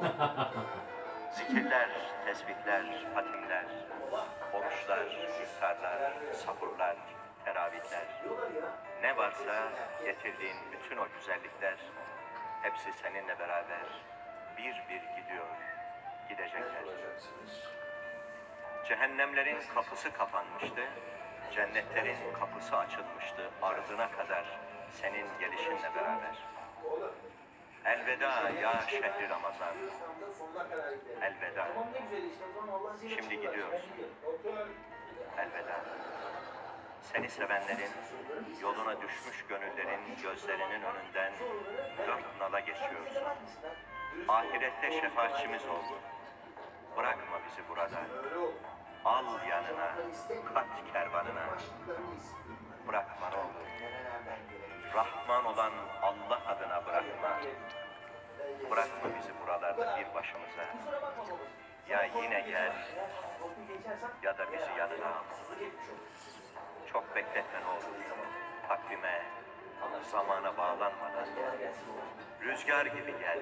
Zikirler, tesbihler, hatimler, oruçlar, iftarlar, sahurlar, teravihler. Ne varsa getirdiğin bütün o güzellikler hepsi seninle beraber bir bir gidiyor, gidecekler. Cehennemlerin kapısı kapanmıştı, cennetlerin kapısı açılmıştı ardına kadar senin gelişinle beraber. Elveda ya şehri Ramazan, elveda. Şimdi gidiyoruz. Elveda. Seni sevenlerin, yoluna düşmüş gönüllerin gözlerinin önünden dört nala geçiyorsun. Ahirette şefaatçimiz ol. Bırakma bizi burada. Al yanına, kat kervanına. Bırakma ne olur. Rahman olan Allah adına bırakma. Bırakma bizi buralarda bir başımıza. Ya yine gel ya da bizi yanına al. Çok bekletme ne olur. Takvime, zamana bağlanmadan. Rüzgar gibi gel.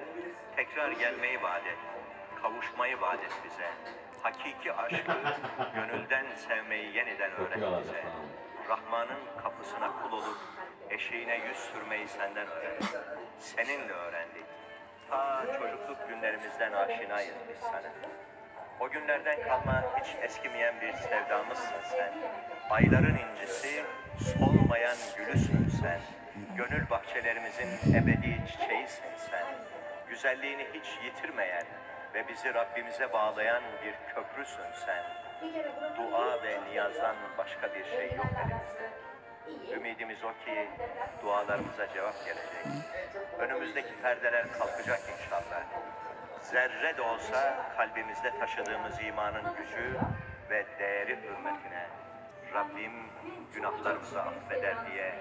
Tekrar gelmeyi vaat et. Kavuşmayı vaat et bize. Hakiki aşkı, gönülden sevmeyi yeniden öğret bize. Rahman'ın kapısına kul olup eşeğine yüz sürmeyi senden öğrendik. Seninle öğrendik. Günlerimizden aşinayız biz sana. O günlerden kalma hiç eskimeyen bir sevdamızsın sen. Ayların incisi, solmayan gülüsün sen. Gönül bahçelerimizin ebedi çiçeğisin sen. Güzelliğini hiç yitirmeyen ve bizi Rabbimize bağlayan bir köprüsün sen. Dua ve niyazdan başka bir şey yok elimizde. Ümidimiz o ki dualarımıza cevap gelecek. Önümüzdeki perdeler kalkacak inşallah. Zerre de olsa kalbimizde taşıdığımız imanın gücü ve değeri hürmetine Rabbim günahlarımızı affeder diye